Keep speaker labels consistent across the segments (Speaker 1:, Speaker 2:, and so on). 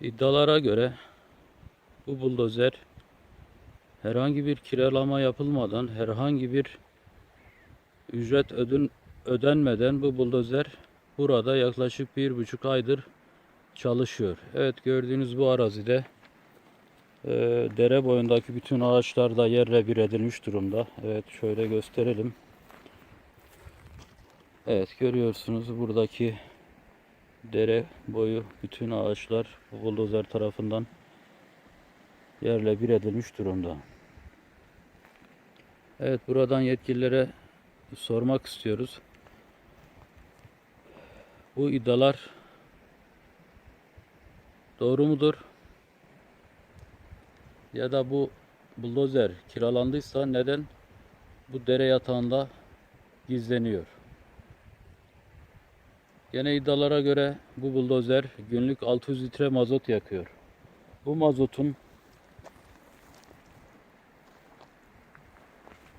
Speaker 1: İddialara göre bu buldozer herhangi bir kiralama yapılmadan, herhangi bir ücret ödün, ödenmeden bu buldozer burada yaklaşık bir buçuk aydır çalışıyor. Evet gördüğünüz bu arazide e, dere boyundaki bütün ağaçlar da yerle bir edilmiş durumda. Evet şöyle gösterelim. Evet görüyorsunuz buradaki dere boyu bütün ağaçlar bu buldozer tarafından yerle bir edilmiş durumda. Evet buradan yetkililere sormak istiyoruz. Bu iddialar doğru mudur? Ya da bu buldozer kiralandıysa neden bu dere yatağında gizleniyor? Gene iddialara göre bu buldozer günlük 600 litre mazot yakıyor. Bu mazotun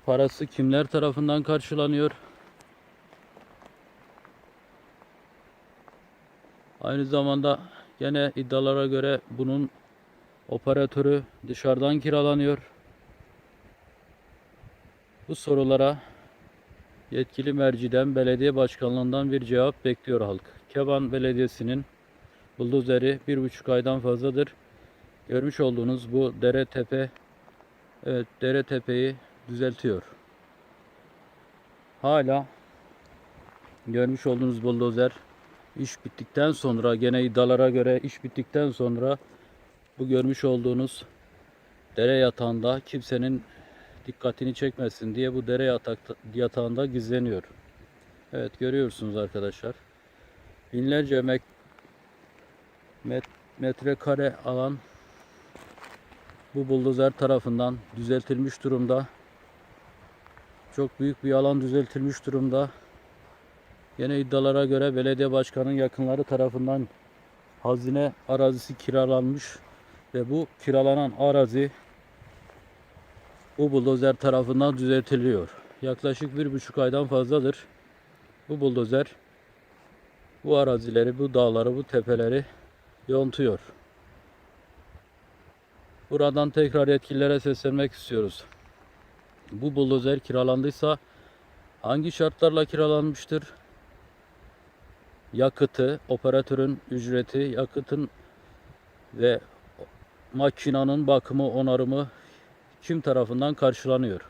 Speaker 1: parası kimler tarafından karşılanıyor? Aynı zamanda gene iddialara göre bunun operatörü dışarıdan kiralanıyor. Bu sorulara yetkili merciden belediye başkanlığından bir cevap bekliyor halk. Keban Belediyesi'nin buldozeri bir buçuk aydan fazladır. Görmüş olduğunuz bu dere tepe evet dere tepeyi düzeltiyor. Hala görmüş olduğunuz buldozer iş bittikten sonra gene iddialara göre iş bittikten sonra bu görmüş olduğunuz dere yatağında kimsenin dikkatini çekmesin diye bu dere yatak, yatağında gizleniyor. Evet görüyorsunuz arkadaşlar. Binlerce mek, met, metrekare alan bu buldozer tarafından düzeltilmiş durumda. Çok büyük bir alan düzeltilmiş durumda. Yine iddialara göre belediye başkanının yakınları tarafından hazine arazisi kiralanmış ve bu kiralanan arazi bu buldozer tarafından düzeltiliyor. Yaklaşık bir buçuk aydan fazladır bu buldozer bu arazileri, bu dağları, bu tepeleri yontuyor. Buradan tekrar yetkililere seslenmek istiyoruz. Bu buldozer kiralandıysa hangi şartlarla kiralanmıştır? Yakıtı, operatörün ücreti, yakıtın ve makinanın bakımı, onarımı kim tarafından karşılanıyor?